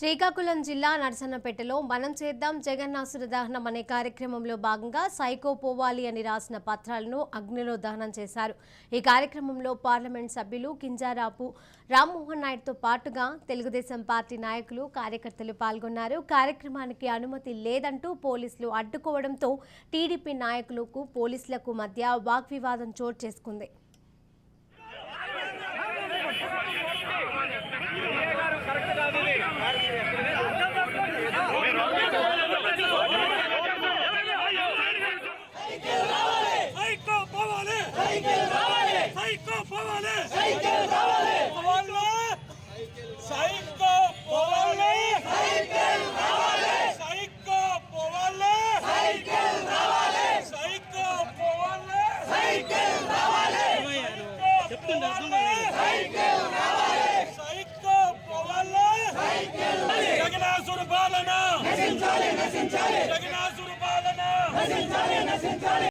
శ్రీకాకుళం జిల్లా నరసన్నపేటలో మనం చేద్దాం జగన్నాసుర దహనం అనే కార్యక్రమంలో భాగంగా సైకో పోవాలి అని రాసిన పత్రాలను అగ్నిలో దహనం చేశారు. ఈ కార్యక్రమంలో పార్లమెంట్ సభ్యులు కింజారాపు రామ్మోహన్ నాయుడుతో పాటుగా తెలుగుదేశం పార్టీ నాయకులు కార్యకర్తలు పాల్గొన్నారు. కార్యక్రమానికి అనుమతి లేదంటూ పోలీసులు అడ్డుకోవడంతో టీడీపీ నాయకులకు పోలీసులకు మధ్య వాగ్వివాదం చోటు చేసుకుంది సైకో పోవాలి సైకిల్ రావాలి సైకో పోవాలి సైకిల్ రావాలి పోవాలి సైకో పోవాలి సైకిల్ రావాలి సైకో పోవాలి సైకిల్ రావాలి సైకో పోవాలి సైకిల్ రావాలి చెప్తుండే సైకిల్ రావాలి సైకో పోవాలి సైకిల్ జగనాసురు పాలన నశించాలి నశించాలి జగనాసురు పాలన నశించాలి నశించాలి.